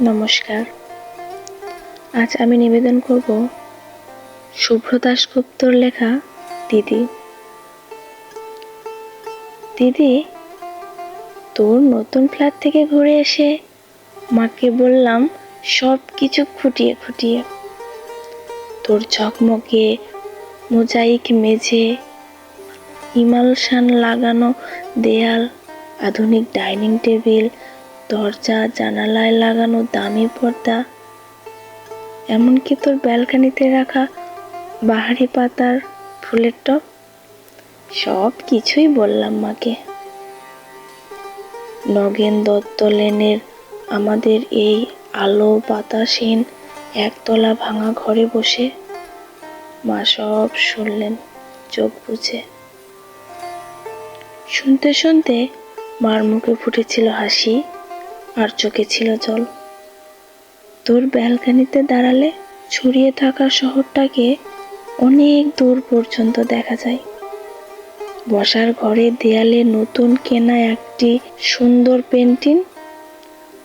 নমস্কার। আজ আমি নিবেদন করব শুভ্র দাশগুপ্তর লেখা দিদি। দিদি, তোর নতুন ফ্ল্যাট থেকে ঘুরে এসে মাকে বললাম সব কিছু খুঁটিয়ে খুঁটিয়ে। তোর ঝকমকে, মোজাইক মেঝে, ইমালশান লাগানো দেয়াল, আধুনিক ডাইনিং টেবিল দরজা, জানালায় লাগানো দামি পর্দা, এমনকি তোর ব্যালকানিতে রাখা বাহারি পাতার ফুলের টপ সব কিছুই বললাম মাকে। নগেন দত্ত লেনের আমাদের এই আলো বাতাসহীন একতলা ভাঙা ঘরে বসে মা সব শুনলেন, চোখ বুঝে। শুনতে শুনতে মার মুখে ফুটেছিল হাসি। আর চোখে ছিল জল। তোর ব্যালকানিতে দাঁড়ালে ছড়িয়ে থাকা শহরটাকে অনেক দূর পর্যন্ত দেখা যায়। বসার ঘরে দেয়ালে নতুন কেনা একটি সুন্দর পেন্টিং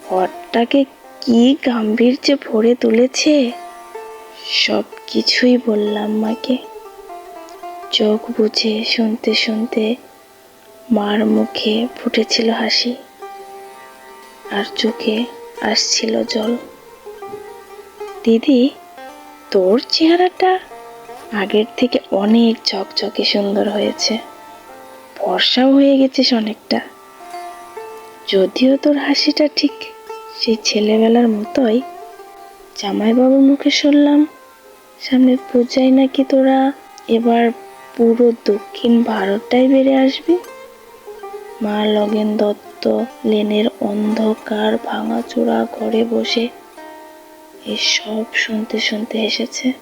ঘরটাকে কি গাম্ভীর্যে ভরে তুলেছে? সব কিছুই বললাম মাকে। চোখ বুঝে শুনতে শুনতে মার মুখে ফুটেছিল হাসি। আর চোখে আসছিল জল। দিদি, তোর চেহারাটা আগের থেকে অনেক ঝকঝকে সুন্দর হয়েছে। বর্ষাও হয়ে গেছিস অনেকটা। যদিও তোর হাসিটা ঠিক সেই ছেলেবেলার মতোই, জামাইবাবুর মুখে শুনলাম সামনে পূজায় নাকি তোরা এবার পুরো দক্ষিণ ভারতটাই বেড়ে আসবি? মা লগেন দত্ত লেনের অন্ধকার ভাঙাচোরা ঘরে বসে এসব শুনতে শুনতে এসেছে।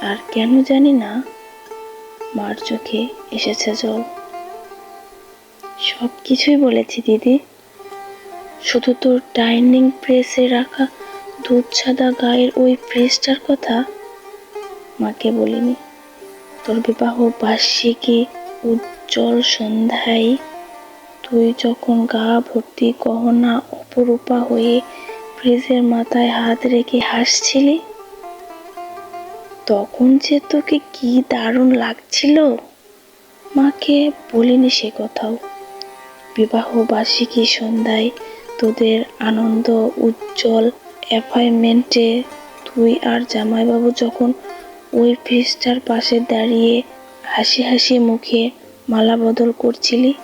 আর কেন জানি না, মার চোখে এসেছে জল। সব কিছুই বলেছি, দিদি। শুধু তোর ডাইনিং প্রেসে রাখা দুধ সাদা গায়ের ওই প্রেসটার কথা মাকে বলিনি। তোর বিবাহ বার্ষিকী উজ্জ্বল সন্ধ্যায় তুই যখন গা ভর্তি গহনা অপরূপা হয়ে ফ্রিজের মাথায় হাত রেখে হাসছিলি? তখন যে তোকে কি দারুণ লাগছিল? মাকে বলিনি সে কথাও। বিবাহ বার্ষিকী সন্ধ্যায় তোদের আনন্দ উজ্জ্বল অ্যাপার্টমেন্টে তুই আর জামাইবাবু যখন ওই ফ্রিজটার পাশে দাঁড়িয়ে হাসি হাসি মুখে মালা বদল করছিলি?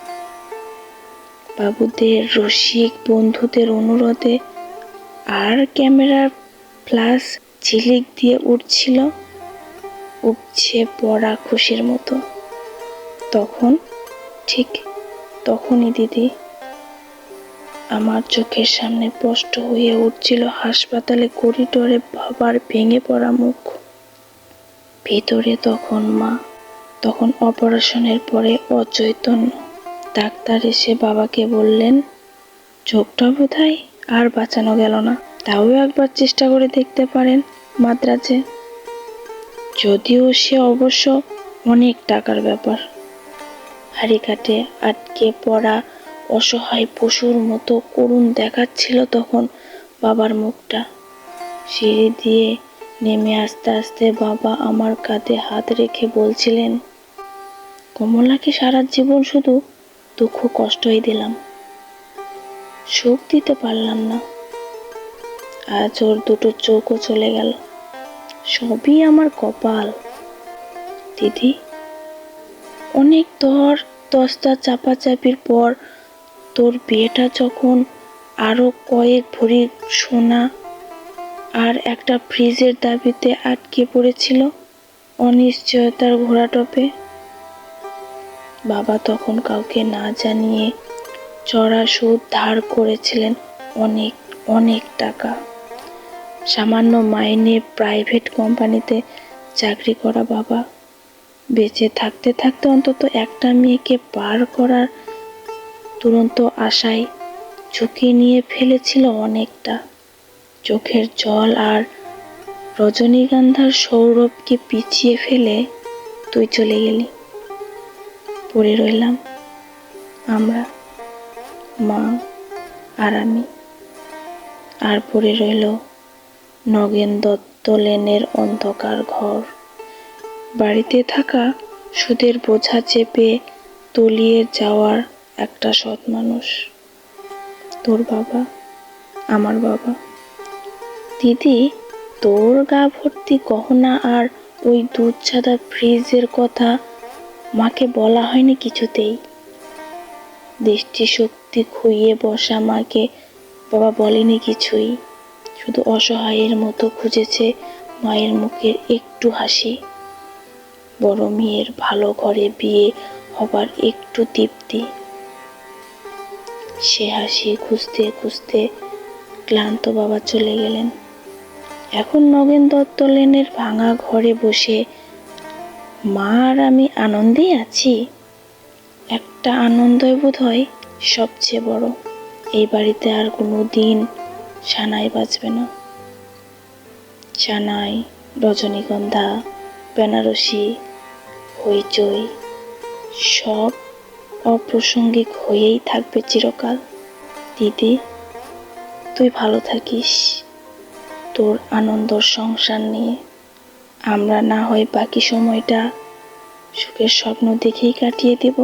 বাবুদের রসিক বন্ধুদের অনুরোধে আর ক্যামেরার ফ্লাশ ঝিলিক দিয়ে উঠছিল উপছে পড়া খুশির মতো। তখন, ঠিক তখনই দিদি আমার চোখের সামনে স্পষ্ট হয়ে উঠছিল হাসপাতালে করিডোরে বাবার ভেঙে পড়া মুখ। ভেতরে তখন মা, তখন অপারেশনের পরে অচৈতন্য। ডাক্তার এসে বাবাকে বললেন চোখটা বোধহয় আর বাঁচানো গেল না। তাও একবার চেষ্টা করে দেখতে পারেন মাদ্রাজে। যদিও সে অবশ্য অনেক টাকার ব্যাপার। হাড়িকাটে আটকে পড়া অসহায় পশুর মতো করুণ দেখাচ্ছিল তখন বাবার মুখটা। সিঁড়ি দিয়ে নেমে আস্তে আস্তে বাবা আমার কাঁধে হাত রেখে বলছিলেন, কমলাকে সারা জীবন শুধু দুঃখ কষ্টই দিলাম। সুখ দিতে পারলাম না। আজ ওর দুটো চোখও চলে গেল। সবই আমার কপাল। দিদি, অনেক দর দস্তা চাপাচাপির পর তোর বিয়েটা যখন আরও কয়েক ভরি সোনা আর একটা ফ্রিজের দাবিতে আটকে পড়েছিল অনিশ্চয়তার ঘোড়াটপে। বাবা তখন কাউকে না জানিয়ে চড়া সুদ ধার করেছিলেন অনেক অনেক টাকা। সামান্য মাইনে প্রাইভেট কোম্পানিতে চাকরি করা বাবা বেঁচে থাকতে থাকতে অন্তত একটা মেয়েকে পার করার দুরন্ত আশায় ঝুঁকি নিয়ে ফেলেছিল অনেকটা। চোখের জল আর রজনীগন্ধার সৌরভকে পিছিয়ে ফেলে তুই চলে গেলি। পড়ে রইলাম। আমরা, মা আর আমি। আর পড়ে রইল নগেন দত্ত লেনের অন্ধকার ঘর। বাড়িতে থাকা সুদের বোঝা চেপে তলিয়ে যাওয়ার একটা সৎ মানুষ। তোর বাবা, আমার বাবা। দিদি, তোর গা ভর্তি গহনা আর ওই দুধ ছাদা ফ্রিজের কথা মাকে বলা হয়নি কিছুতেই। দৃষ্টিশক্তি খুইয়ে বসা মাকে বাবা বলেনি কিছুই। শুধু অসহায়ের মতো খুঁজেছে মায়ের মুখের একটু হাসি। বড় মেয়ের ভালো ঘরে বিয়ে হবার একটু তৃপ্তি। সে হাসি খুঁজতে খুঁজতে ক্লান্ত বাবা চলে গেলেন। এখন নগেন দত্ত লেনের ভাঙা ঘরে বসে মা আর আমি আনন্দেই আছি। একটা আনন্দই বোধ হয় সবচেয়ে বড়। এই বাড়িতে আর কোনো দিন সানাই বাজবে না। সানাই, রজনীগন্ধা, বেনারসি, হইচই, সব অপ্রাসঙ্গিক হয়েই থাকবে চিরকাল। দিদি, তুই ভালো থাকিস। তোর আনন্দর সংসার নিয়ে আমরা না হয় বাকি সময়টা সুখের স্বপ্ন দেখেই কাটিয়ে দেব।